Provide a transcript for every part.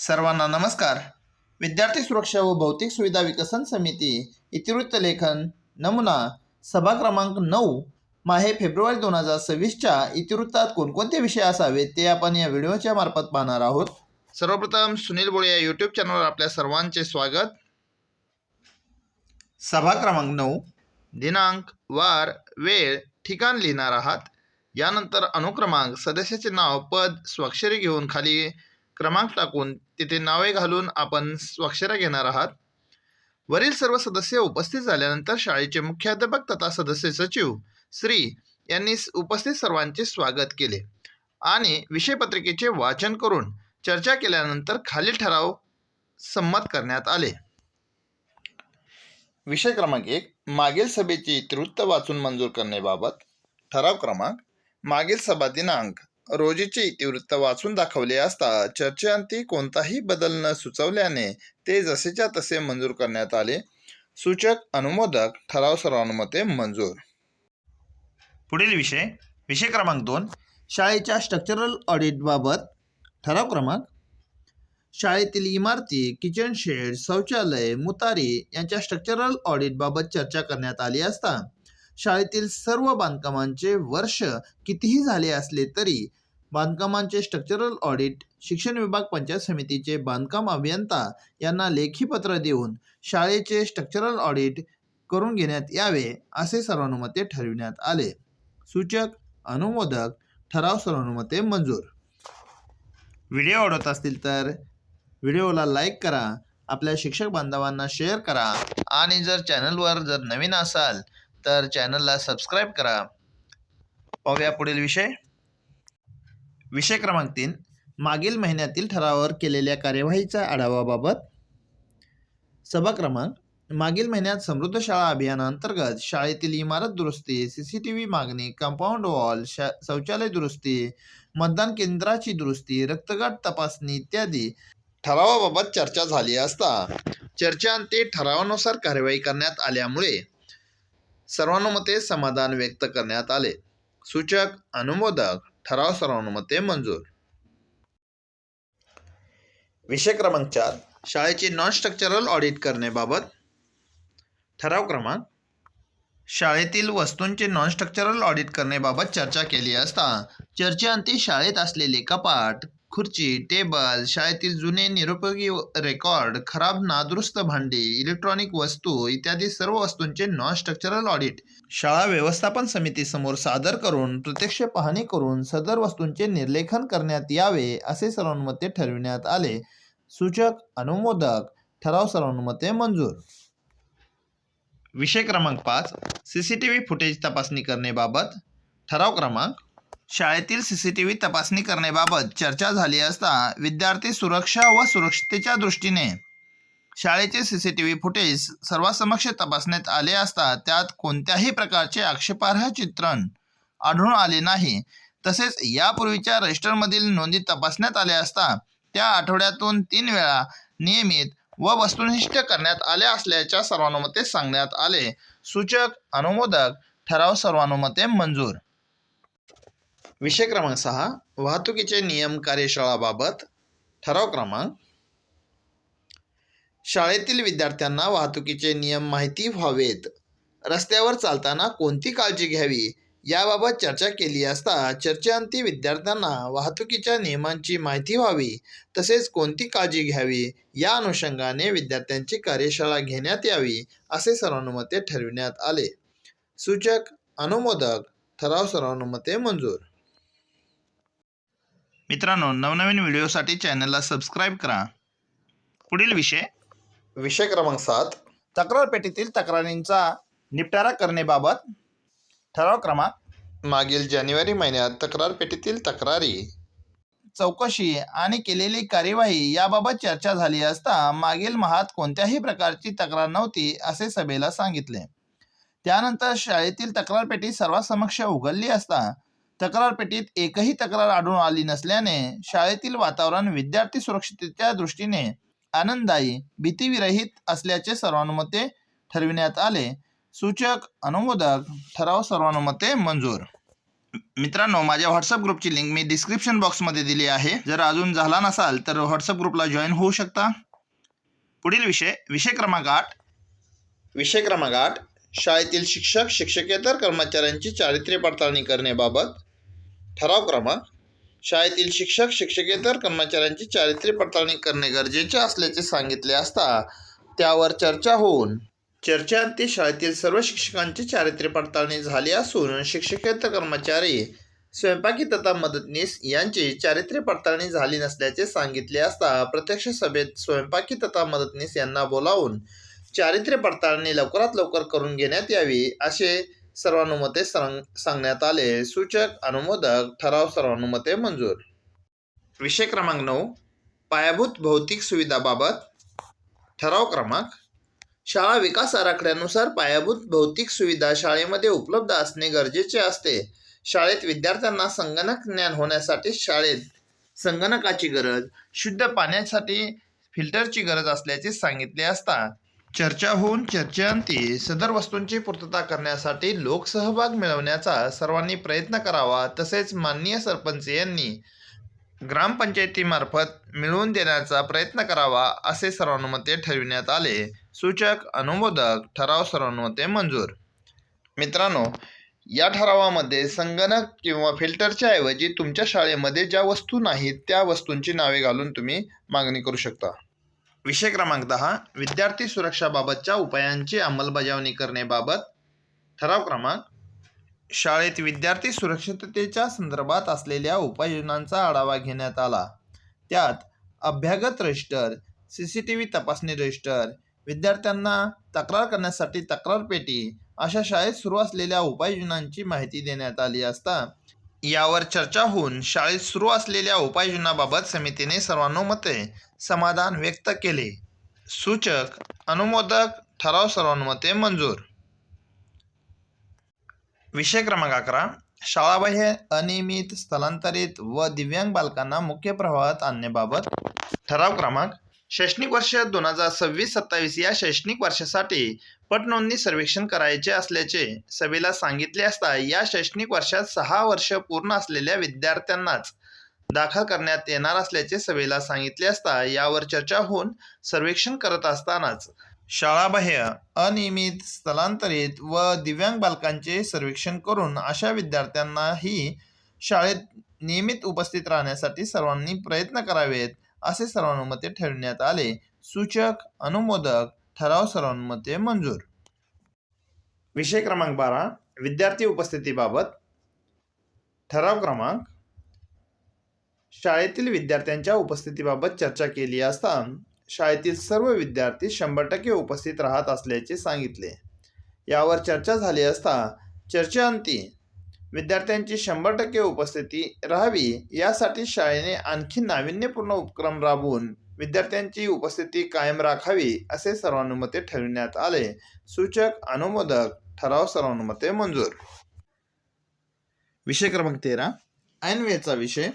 सर्वांना नमस्कार. विद्यार्थी सुरक्षा व भौतिक सुविधा विकसन समिती इतिवृत्त लेखन नमुना सभा क्रमांक नऊ माहे फेब्रुवारी दोन हजार सव्वीसच्या इतिवृत्तात कोणकोणते विषय असावेत ते आपण या व्हिडिओच्या मार्फत पाहणार आहोत. सर्वप्रथम सुनील बोळे या यूट्यूब चॅनलवर आपल्या सर्वांचे स्वागत. सभा क्रमांक नऊ दिनांक वार वेळ ठिकाण लिहिणार आहात. यानंतर अनुक्रमांक सदस्याचे नाव पद स्वाक्षरी घेऊन खाली क्रमांक टाकून तिथे नावे घालून आपण स्वाक्षऱ्या घेणार आहात. वरील सर्व सदस्य उपस्थित झाल्यानंतर शाळेचे मुख्याध्यापक तथा सदस्य सचिव श्री यांनी उपस्थित सर्वांचे स्वागत केले. आणि विषयपत्रिकेचे वाचन करून चर्चा केल्यानंतर खालील ठराव संमत करण्यात आले. विषय क्रमांक एक मागील सभेची इतिवृत्त वाचून मंजूर करण्याबाबत. ठराव क्रमांक मागील सभा दिनांक रोजीचे इतिवृत्त वाचून दाखवले असता चर्चेअंती कोणताही बदल न सुचवल्याने ते जसेच्या तसे मंजूर करण्यात आले. सूचक अनुमोदक ठराव सर्वानुमते मंजूर. पुढील विषय विषय क्रमांक दोन शाळेच्या स्ट्रक्चरल ऑडिटबाबत ठराव क्रमांक शाळेतील इमारती किचन शेड शौचालय मुतारी यांच्या स्ट्रक्चरल ऑडिटबाबत चर्चा करण्यात आली असता शाळेतील सर्व बांधकामांचे वर्ष कितीही झाले असले तरी बांधकामांचे स्ट्रक्चरल ऑडिट शिक्षण विभाग पंचायत समितीचे बांधकाम अभियंता यांना लेखी पत्र देऊन शाळेचे स्ट्रक्चरल ऑडिट करून घेण्यात यावे असे सर्वानुमते ठरविण्यात आले. सूचक अनुमोदक ठराव सर्वानुमते मंजूर. व्हिडिओ आवडत असतील तर व्हिडिओला लाईक करा आपल्या शिक्षक बांधवांना शेअर करा आणि जर चॅनलवर जर नवीन असाल तर चॅनलला सबस्क्राईब करा. पाहूया पुढील विषय. विषय क्रमांक तीन. मागील महिन्यातील ठरावावर केलेल्या कार्यवाहीच्या आढावाबाबत सभा क्रमांक. मागील महिन्यात समृद्ध शाळा अभियानाअंतर्गत शाळेतील इमारत दुरुस्ती सी सी टी व्ही मागणी कंपाऊंड वॉल शा शौचालय दुरुस्ती मतदान केंद्राची दुरुस्ती रक्तगट तपासणी इत्यादी ठरावाबाबत चर्चा झाली असता. चर्चांती ठरावानुसार कार्यवाही करण्यात आल्यामुळे सर्वानुमते समाधान व्यक्त करण्यात आले. सूचक अनुमोदक ठराव सर्वानुमते मंजूर. विषय क्रमांक चार. शाळेचे नॉन स्ट्रक्चरल ऑडिट करण्याबाबत. ठराव क्रमांक. शाळेतील वस्तूंचे नॉन स्ट्रक्चरल ऑडिट करण्याबाबत चर्चा केली असता चर्चेअंती शाळेत असलेले कपाट खुर्ची टेबल शाळेतील जुने निरुपयोगी रेकॉर्ड खराब नादुरुस्त भांडी इलेक्ट्रॉनिक वस्तू इत्यादी सर्व वस्तूंचे नॉन स्ट्रक्चरल ऑडिट शाळा व्यवस्थापन समितीसमोर सादर करून प्रत्यक्ष पाहणी करून सदर वस्तूंचे निर्लेखन करण्यात यावे असे सर्वानुमते ठरविण्यात आले. सूचक अनुमोदक ठराव सर्वानुमते मंजूर. विषय क्रमांक पाच C C T V footage तपासणी करण्याबाबत ठराव क्रमांक शाळेतील सी सी टी व्ही तपासणी करण्याबाबत चर्चा झाली असता विद्यार्थी सुरक्षा व सुरक्षतेच्या दृष्टीने शाळेचे C C T V footage सर्वांसमक्ष तपासण्यात आले असता त्यात कोणत्याही प्रकारचे आक्षेपार्ह चित्रण आढळून आले नाही. तसेच यापूर्वीच्या रजिस्टरमधील नोंदी तपासण्यात आल्या असता त्या आठवड्यातून तीन वेळा नियमित व वस्तुनिष्ठ करण्यात आल्या असल्याच्या सर्वानुमते सांगण्यात आले. सूचक अनुमोदक ठराव सर्वानुमते मंजूर. विषय क्रमांक सहा वाहतुकीचे नियम कार्यशाळाबाबत ठराव क्रमांक. शाळेतील विद्यार्थ्यांना वाहतुकीचे नियम माहिती व्हावेत. रस्त्यावर चालताना कोणती काळजी घ्यावी? याबाबत चर्चा केली असता चर्चेअंती विद्यार्थ्यांना वाहतुकीच्या नियमांची माहिती व्हावी तसेच कोणती काळजी घ्यावी? या अनुषंगाने विद्यार्थ्यांची कार्यशाळा घेण्यात यावी असे सर्वानुमते ठरविण्यात आले. सूचक अनुमोदक ठराव सर्वानुमते मंजूर. मित्रांनो नवनवीन व्हिडिओसाठी चॅनलला सबस्क्राईब करा. पुढील विषय. विषय क्रमांक सात. तक्रार पेटीतील तक्रारींचा निपटारा करण्याबाबत ठराव क्रमांक. मागील जानेवारी महिन्यात तक्रार पेटीतील तक्रारी. चौकशी आणि केलेली कार्यवाही याबाबत चर्चा झाली असता मागील महात कोणत्याही प्रकारची तक्रार नव्हती असे सभेला सांगितले. त्यानंतर शाळेतील तक्रारपेटी सर्वांसमक्ष उघडली असता तक्रार पेटीत एकही तक्रार आढळून आली नसल्याने शाळेतील वातावरण विद्यार्थी सुरक्षिततेच्या दृष्टीने आनंददायी भीतीविरहित असल्याचे सर्वानुमते ठरविण्यात आले. सूचक अनुमोदक ठराव सर्वानुमते मंजूर. मित्रांनो माझ्या व्हॉट्सअप ग्रुपची लिंक मी डिस्क्रिप्शन बॉक्समध्ये दिली आहे. जर अजून झाला नसाल तर व्हॉट्सअप ग्रुपला जॉईन होऊ शकता. पुढील विषय विषय क्रमांक आठ. विषय क्रमांक आठ शाळेतील शिक्षक शिक्षकेतर कर्मचाऱ्यांची चारित्र्य पडताळणी करण्याबाबत ठराव क्रमांक. शाळेतील शिक्षक शिक्षकेतर कर्मचाऱ्यांची चारित्र्य पडताळणी करणे गरजेचे असल्याचे सांगितले असता त्यावर चर्चा होऊन चर्चेअंती शाळेतील सर्व शिक्षकांची चारित्र्य पडताळणी झाली असून शिक्षकेतर कर्मचारी स्वयंपाकी तथा मदतनीस यांची चारित्र्य पडताळणी झाली नसल्याचे सांगितले असता प्रत्यक्ष सभेत स्वयंपाकी तथा मदतनीस यांना बोलावून चारित्र्य पडताळणी लवकरात लवकर करून घेण्यात यावी असे सर्वानुमते सांग सांगण्यात आले. सूचक अनुमोदक ठराव सर्वानुमते मंजूर. विषय क्रमांक नऊ. पायाभूत भौतिक सुविधाबाबत. ठराव क्रमांक. शाळा विकास आराखड्यानुसार पायाभूत भौतिक सुविधा शाळेमध्ये उपलब्ध असणे गरजेचे असते. शाळेत विद्यार्थ्यांना संगणक ज्ञान होण्यासाठी शाळेत संगणकाची गरज शुद्ध पाण्यासाठी फिल्टरची गरज असल्याचे सांगितले असता चर्चा होऊन चर्चेअंती सदर वस्तूंची पूर्तता करण्यासाठी लोकसहभाग मिळवण्याचा सर्वांनी प्रयत्न करावा तसेच माननीय सरपंच यांनी ग्रामपंचायतीमार्फत मिळवून देण्याचा प्रयत्न करावा असे सर्वानुमते ठरविण्यात आले. सूचक अनुमोदक ठराव सर्वानुमते मंजूर. मित्रांनो या ठरावामध्ये संगणक किंवा फिल्टरच्या ऐवजी तुमच्या शाळेमध्ये ज्या वस्तू नाहीत त्या वस्तूंची नावे घालून तुम्ही मागणी करू शकता. विषय क्रमांक दहा विद्यार्थी सुरक्षाबाबतच्या उपायांची अंमलबजावणी करण्याबाबत. ठराव क्रमांक शाळेत विद्यार्थी सुरक्षिततेच्या संदर्भात असलेल्या उपाययोजनांचा आढावा घेण्यात आला. त्यात अभ्यागत register C C T V तपासणी रजिस्टर विद्यार्थ्यांना तक्रार करण्यासाठी तक्रार पेटी अशा शाळेत सुरू असलेल्या उपाययोजनांची माहिती देण्यात आली असता यावर चर्चा होऊन शाळेत सुरू असलेल्या उपाययोजनाबाबत समितीने सर्वानुमते समाधान व्यक्त केले. सूचक अनुमोदक ठराव सर्वानुमते मंजूर. विषय क्रमांक अकरा. शाळाबाह्य अनियमित स्थलांतरित व दिव्यांग बालकांना मुख्य प्रवाहात आणण्याबाबत ठराव क्रमांक शैक्षणिक वर्ष दोन हजार सव्वीस सत्तावीस या शैक्षणिक वर्षासाठी पटनोंदणी सर्वेक्षण करायचे असल्याचे सभेला सांगितले असता या शैक्षणिक वर्षात सहा वर्ष पूर्ण असलेल्या विद्यार्थ्यांनाच दाखल करण्यात येणार असल्याचे सभेला सांगितले असता यावर चर्चा होऊन सर्वेक्षण करत असतानाच शाळाबाह्य अनियमित स्थलांतरित व दिव्यांग बालकांचे सर्वेक्षण करून अशा विद्यार्थ्यांनाही शाळेत नियमित उपस्थित राहण्यासाठी सर्वांनी प्रयत्न करावेत असे सर्वानुमते ठरविण्यात आले. सूचक अनुमोदक ठराव सर्वानुमते मंजूर. विषय क्रमांक बारा विद्यार्थी उपस्थितीबाबत ठराव क्रमांक शाळेतील विद्यार्थ्यांच्या उपस्थितीबाबत चर्चा केली असता शाळेतील सर्व विद्यार्थी शंभर टक्के उपस्थित राहत असल्याचे सांगितले. यावर चर्चा झाली असता चर्चेअंती विद्यार्थ्यांची शंभर टक्के उपस्थिती राहावी यासाठी शाळेने आणखी नाविन्यपूर्ण उपक्रम राबवून विद्यार्थ्यांची उपस्थिती कायम राखावी असे सर्वानुमते ठरविण्यात आले. सूचक अनुमोदक ठराव सर्वानुमते मंजूर. विषय क्रमांक तेरा. ऐनवेचा विषय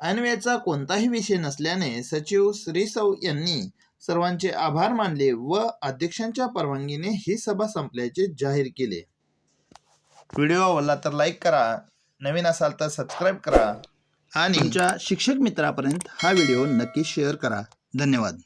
अन्वयाचा कोणताही विषय नसल्याने सचिव श्रीसौ यांनी सर्वांचे आभार मानले व अध्यक्षांच्या परवानगीने ही सभा संपल्याचे जाहीर केले. व्हिडिओ आवडला तर लाईक करा नवीन असाल तर सबस्क्राईब करा आणि तुमच्या शिक्षक मित्रापर्यंत हा व्हिडिओ नक्की शेअर करा. धन्यवाद.